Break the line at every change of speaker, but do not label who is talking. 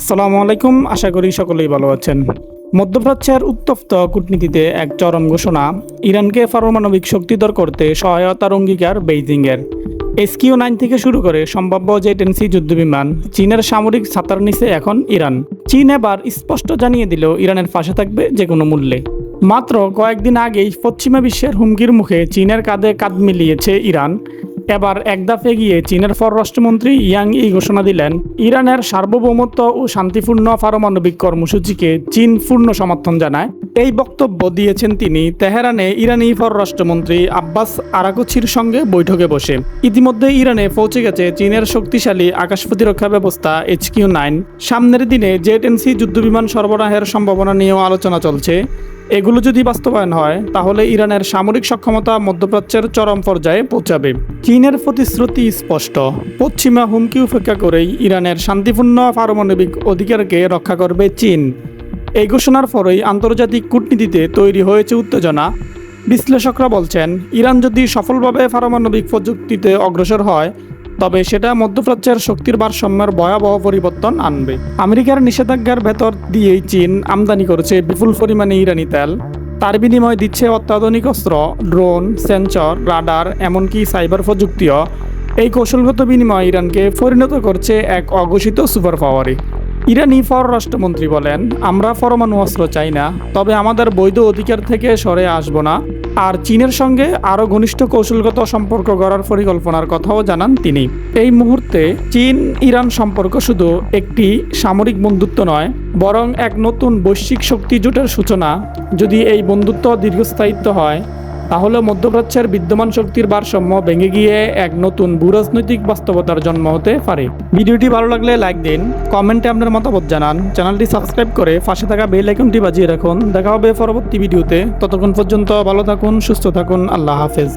আসসালামু আলাইকুম, আশা করি সকলেই ভালো আছেন। মধ্যপ্রাচ্যের উত্তপ্ত কূটনীতিতে এক চরম ঘোষণা, ইরানকে পারমাণবিক শক্তিধর করতে সহায়তার অঙ্গীকার বেইজিংয়ের। এসকিউ নাইন থেকে শুরু করে সম্ভাব্য যে জেটেন্সি যুদ্ধবিমান, চীনের সামরিক ছাতার নিচে এখন ইরান। চীন এবার স্পষ্ট জানিয়ে দিল ইরানের পাশে থাকবে যে কোনো মূল্যে। মাত্র কয়েকদিন আগেই পশ্চিমা বিশ্বের হুমকির মুখে চীনের কাঁধে কাঁধ মিলিয়েছে ইরান। এবার এক দফে গিয়ে চীনের পররাষ্ট্রমন্ত্রী ইয়াং এই ঘোষণা দিলেন, ইরানের সার্বভৌমত্ব ও শান্তিপূর্ণ পারমাণবিক কর্মসূচিকে চীন পূর্ণ সমর্থন জানায়। এই বক্তব্য দিয়েছেন তিনি তেহরানে ইরানি পররাষ্ট্রমন্ত্রী আব্বাস আরাকুচির সঙ্গে বৈঠকে বসে। ইতিমধ্যে ইরানে পৌঁছে গেছে চীনের শক্তিশালী আকাশ প্রতিরক্ষা ব্যবস্থা এইচকিউ নাইন। সামনের দিনে জেট এনসি যুদ্ধবিমান সরবরাহের সম্ভাবনা নিয়েও আলোচনা চলছে। এগুলো যদি বাস্তবায়ন হয়, তাহলে ইরানের সামরিক সক্ষমতা মধ্যপ্রাচ্যের চরম পর্যায়ে পৌঁছাবে। চীনের প্রতিশ্রুতি স্পষ্ট। পশ্চিমা হুমকি উপেক্ষা করেই ইরানের শান্তিপূর্ণ পারমাণবিক অধিকারকে রক্ষা করবে চীন। এই ঘোষণার পরেই আন্তর্জাতিক কূটনীতিতে তৈরি হয়েছে উত্তেজনা। বিশ্লেষকরা বলছেন, ইরান যদি সফলভাবে পারমাণবিক প্রযুক্তিতে অগ্রসর হয় তবে সেটা মধ্যপ্রাচ্যের শক্তির ভারসাম্যের ভয়াবহ পরিবর্তন আনবে। আমেরিকার নিষেধাজ্ঞার ভেতর দিয়েই চীন আমদানি করেছে বিপুল পরিমাণে ইরানি তেল। তার বিনিময়ে দিচ্ছে অত্যাধুনিক অস্ত্র, ড্রোন, সেন্সর, রাডার, এমনকি সাইবার প্রযুক্তিও। এই কৌশলগত বিনিময় ইরানকে পরিণত করছে এক অঘোষিত সুপার পাওয়ারে ইরানি পররাষ্ট্রমন্ত্রী বলেন, আমরা পরমাণু অস্ত্র চাই না, তবে আমাদের বৈধ অধিকার থেকে সরে আসব না। আর চীনের সঙ্গে আরও ঘনিষ্ঠ কৌশলগত সম্পর্ক গড়ার পরিকল্পনার কথাও জানান তিনি। এই মুহূর্তে চীন ইরান সম্পর্ক শুধু একটি সামরিক বন্ধুত্ব নয়, বরং এক নতুন বৈশ্বিক শক্তি জোটের সূচনা। যদি এই বন্ধুত্ব দীর্ঘস্থায়িত্ব হয় তাহলে মধ্যপ্রাচ্যের বিদ্যমান শক্তির ভারসাম্য ভেঙে গিয়ে এক নতুন ভূরাজনৈতিক বাস্তবতার জন্ম হতে পারে। ভিডিওটি ভালো লাগলে লাইক দিন, কমেন্টে আপনার মতামত জানান। চ্যানেলটি সাবস্ক্রাইব করে পাশে থাকা বেল আইকনটি বাজিয়ে রাখুন। দেখা হবে পরবর্তী ভিডিওতে। ততক্ষণ পর্যন্ত ভালো থাকুন, সুস্থ থাকুন, আল্লাহ হাফেজ।